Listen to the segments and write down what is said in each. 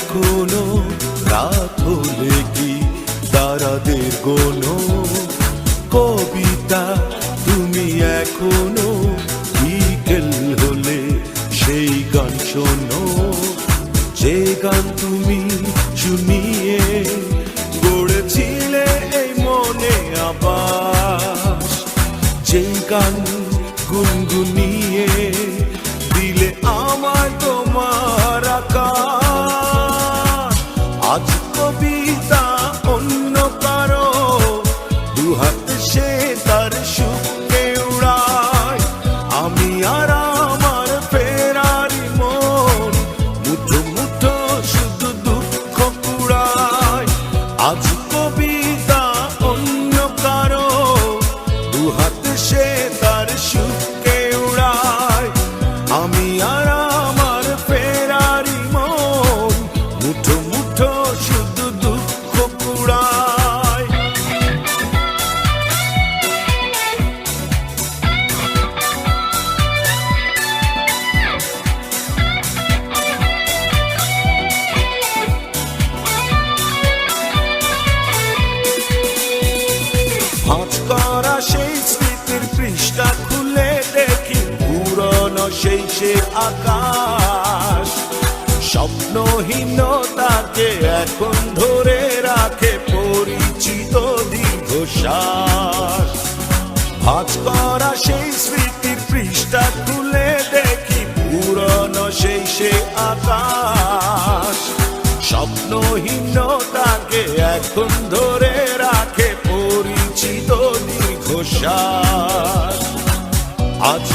এখনও রাত হলে কি তারাদের গোনো কবিতা তুমি এখনও বিকেল হলে সেই গান শোনো। যে গান তুমি তার সুখে সেই সে আকাশ। স্বপ্নহীনতাকে এখন ধরে রাখে পরিচিত দীর্ঘশ্বাস। ভাঁজ করা সেই স্মৃতির পৃষ্ঠা খুলে দেখি পুরনো সেই সে আকাশ। স্বপ্নহীনতাকে এখন ধরে রাখে পরিচিত দীর্ঘশ্বাস। আজ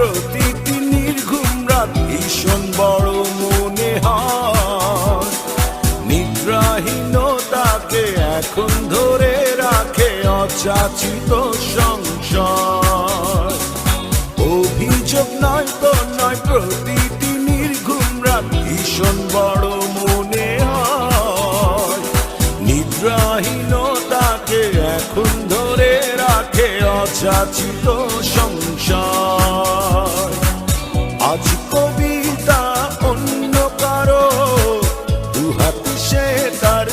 প্রতিটি নির্ঘুম রাত ভীষণ বড় মনে হয় নিদ্রাহীনতাকে এখন ধরে রাখে অযাচিত সংসার। অভিযোগ নয় তো নয় প্রতিটি নির্ঘুম রাত ভীষণ বড় মনে হয় নিদ্রাহীনতাকে এখন ধরে রাখে অযাচিত সংসার।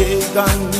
chegam